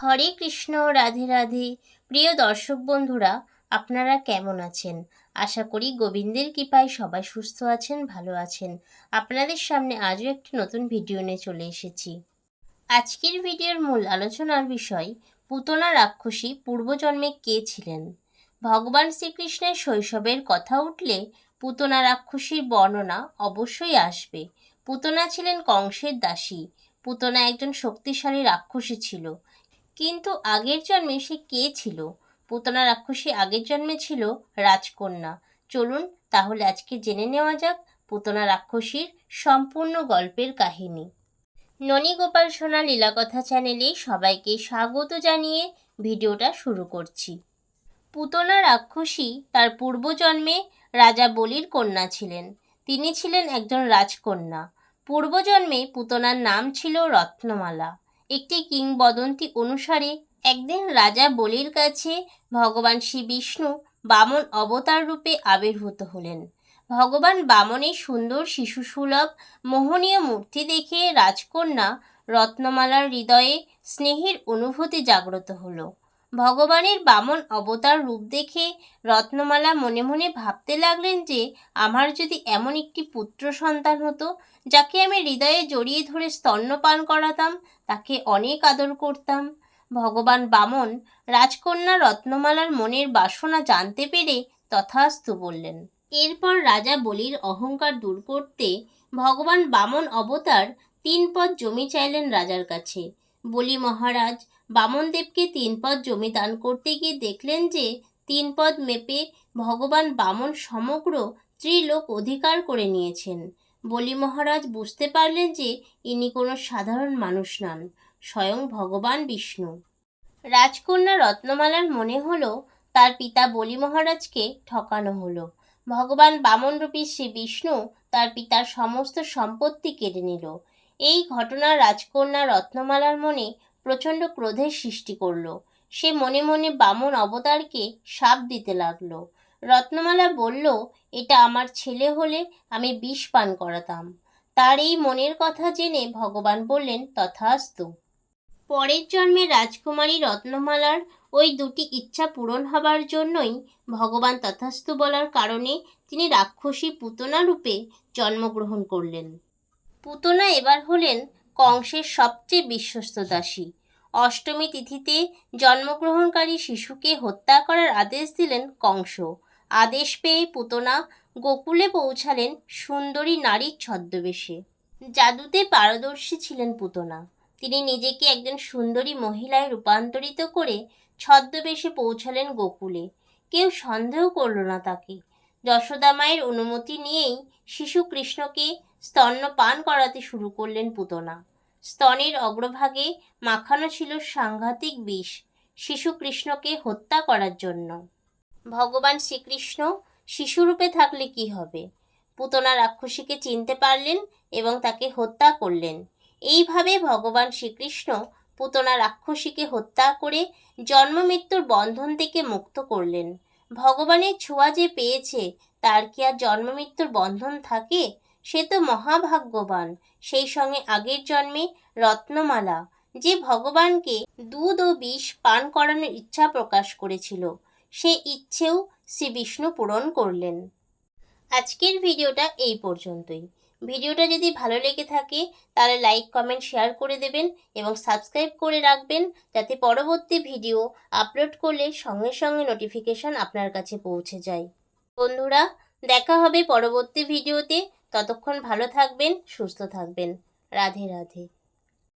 হরে কৃষ্ণ, রাধে রাধে। প্রিয় দর্শক বন্ধুরা, আপনারা কেমন আছেন? আশা করি গোবিন্দের কৃপায় সবাই সুস্থ আছেন, ভালো আছেন। আপনাদের সামনে আজও একটি নতুন ভিডিও নিয়ে চলে এসেছি। আজকের ভিডিওর মূল আলোচনার বিষয় পুতনা রাক্ষসী পূর্বজন্মে কে ছিলেন? ভগবান শ্রীকৃষ্ণের শৈশবের কথা উঠলে পুতনা রাক্ষসীর বর্ণনা অবশ্যই আসবে। পুতনা ছিলেন কংসের দাসী। পুতনা একজন শক্তিশালী রাক্ষসী ছিল। কিন্তু আগের জন্মে সে কে ছিল? পুতনা রাক্ষসী আগের জন্মে ছিল রাজকন্যা। চলুন তাহলে আজকে জেনে নেওয়া যাক পুতনা রাক্ষসীর সম্পূর্ণ গল্পের কাহিনী। ননী গোপাল সোনা লীলাকথা চ্যানেলে সবাইকে স্বাগত জানিয়ে ভিডিওটা শুরু করছি। পুতনা রাক্ষসী তার পূর্বজন্মে রাজা বলির কন্যা ছিলেন। তিনি ছিলেন একজন রাজকন্যা। পূর্বজন্মে পুতনার নাম ছিল রত্নমালা। একটি কিংবদন্তি অনুসারে, একদিন রাজা বলির কাছে ভগবান শ্রী বিষ্ণু বামন অবতার রূপে আবির্ভূত হলেন। ভগবান বামনের সুন্দর শিশুসুলভ, মোহনীয় মূর্তি দেখে রাজকন্যা রত্নমালার হৃদয়ে স্নেহের অনুভূতি জাগ্রত হলো। ভগবানের বামন অবতার রূপ দেখে রত্নমালা মনে মনে ভাবতে লাগলেন যে, আমার যদি এমন একটি পুত্র সন্তান হতো, যাকে আমি হৃদয়ে জড়িয়ে ধরে স্তন্যপান করাতাম, তাকে অনেক আদর করতাম। ভগবান বামন রাজকন্যা রত্নমালার মনের বাসনা জানতে পেরে তথাস্তু বললেন, এরপর রাজা বলির অহংকার দূর করতে ভগবান বামন অবতার তিন পদ জমি চাইলেন রাজার কাছে। বলি, মহারাজ বামনদেবকে তিন পদ জমি দান করতে গিয়ে দেখলেন যে তিন পদ মেপে ভগবান বামন সমগ্র ত্রিলোক অধিকার করে নিয়েছেন। বলি, মহারাজ, বুঝতে পারলেন যে ইনি কোনো সাধারণ মানুষ নন, স্বয়ং ভগবান বিষ্ণু। রাজকন্যা রত্নমালার মনে হলো, তার পিতা বলি, মহারাজকে ঠকানো হলো। ভগবান বামনরূপী শ্রী বিষ্ণু তার পিতার সমস্ত সম্পত্তি কেড়ে নিল। এই ঘটনা রাজকন্যা রত্নমালার মনে প্রচণ্ড ক্রোধের সৃষ্টি করল। সে মনে মনে বামন অবতারকে সাপ দিতে লাগল। রত্নমালা বলল, এটা আমার ছেলে হলে আমি বিষ পান করাতাম। তার এই মনের কথা জেনে ভগবান বললেন, তথাস্তু। পরের জন্মে রাজকুমারী রত্নমালার ওই দুটি ইচ্ছা পূরণ হবার জন্যই ভগবান তথাস্তু বলার কারণে তিনি রাক্ষসী পুতনা রূপে জন্মগ্রহণ করলেন। পুতনা এবার হলেন কংসের সবচেয়ে বিশ্বস্ত দাসী। অষ্টমী তিথিতে জন্মগ্রহণকারী শিশুকে হত্যা করার আদেশ দিলেন কংস। আদেশ পেয়ে পুতনা গোকুলে পৌঁছালেন সুন্দরী নারীর ছদ্মবেশে। জাদুতে পারদর্শী ছিলেন পুতনা। তিনি নিজেকে একজন সুন্দরী মহিলায় রূপান্তরিত করে ছদ্মবেশে পৌঁছালেন গোকুলে। কেউ সন্দেহ করল না তাকে। যশোদা মায়ের অনুমতি নিয়েই শিশু কৃষ্ণকে স্তন্য পান করাতে শুরু করলেন পুতনা। স্তনের অগ্রভাগে মাখানো ছিল সাংঘাতিক বিষ। শিশু কৃষ্ণকে হত্যা করার জন্য। ভগবান শ্রীকৃষ্ণ শিশুরূপে থাকলে কি হবে? পুতনা রাক্ষসীকে চিনতে পারলেন এবং তাকে হত্যা করলেন। এইভাবে ভগবান শ্রীকৃষ্ণ পুতনা রাক্ষসীকে হত্যা করে জন্ম মৃত্যুর বন্ধন থেকে মুক্ত করলেন। ভগবানের ছোঁয়া যে পেয়েছে, তার কি আর জন্ম মৃত্যুর বন্ধন থাকে? সে তো মহাভাগ্যবান। সেই সঙ্গে আগের জন্মে রত্নমালা, যে ভগবানকে দুধ ও বিষ পান করানোর ইচ্ছা প্রকাশ করেছিল। সে ইচ্ছেও শ্রী বিষ্ণু পূরণ করলেন। আজকের ভিডিওটা এই পর্যন্তই। ভিডিওটা যদি ভালো লেগে থাকে, তাহলে লাইক, কমেন্ট, শেয়ার করে দেবেন এবং সাবস্ক্রাইব করে রাখবেন যাতে পরবর্তী ভিডিও আপলোড করলে সঙ্গে সঙ্গে নোটিফিকেশান আপনার কাছে পৌঁছে যায়। বন্ধুরা দেখা হবে পরবর্তী ভিডিওতে। ততক্ষণ ভালো থাকবেন সুস্থ থাকবেন। রাধে রাধে।